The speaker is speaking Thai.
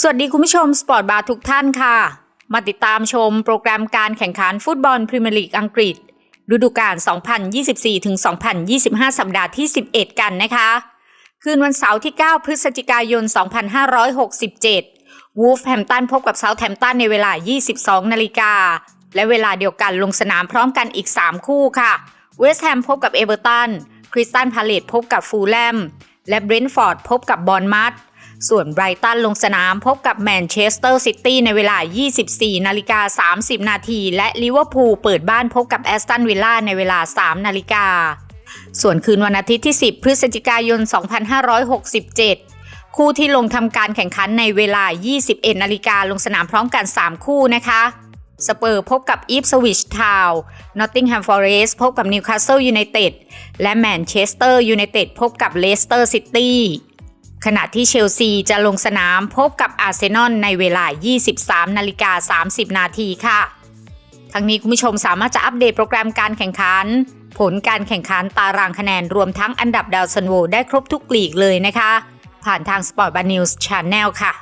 สวัสดีคุณผู้ชมสปอร์ตบาร์ทุกท่านค่ะ มาติดตามชมโปรแกรมการแข่งขันฟุตบอลพรีเมียร์ลีกอังกฤษ ฤดูกาล 2024-2025 สัปดาห์ที่ 11 กันนะคะ คืนวันเสาร์ที่ 9 พฤศจิกายน 2567 วูฟแฮมตันพบกับเซาท์แฮมตันในเวลา 22 นาฬิกา และเวลาเดียวกันลงสนามพร้อมกันอีก 3 คู่ค่ะ เวสต์แฮมพบกับเอเวอร์ตัน คริสตันพาเลตพบกับฟูลแลม และเบรนท์ฟอร์ดพบกับบอนมัธ ส่วนไบรตันลงสนามพบกับแมนเชสเตอร์ซิตี้ในเวลา 24 นาฬิกา 30 นาที และลิเวอร์พูลเปิดบ้านพบกับแอสตันวิลล่าในเวลา 3 นาฬิกา ส่วนคืนวันอาทิตย์ที่ 10 พฤศจิกายน 2567 คู่ที่ลงทำการแข่งขันในเวลา 21 นาฬิกาลงสนามพร้อมกัน 3 คู่นะคะสเปอร์พบกับอีฟสวิชทาวนนอตติงแฮมฟอร์เรสพบกับนิวคาสเซิลยูไนเต็ดและแมนเชสเตอร์ยูไนเต็ดพบกับเลสเตอร์ซิตี้ ขณะที่เชลซีจะลงสนามพบกับอาร์เซนอลในเวลา 23 นาฬิกา 30 นาทีค่ะ ทั้งนี้คุณผู้ชมสามารถจะอัปเดตโปรแกรมการแข่งขัน ผลการแข่งขันตารางคะแนนรวมทั้งอันดับดาวซันโวได้ครบทุกกลีกเลยนะคะ ผ่านทาง Sport b a r News Channel ค่ะ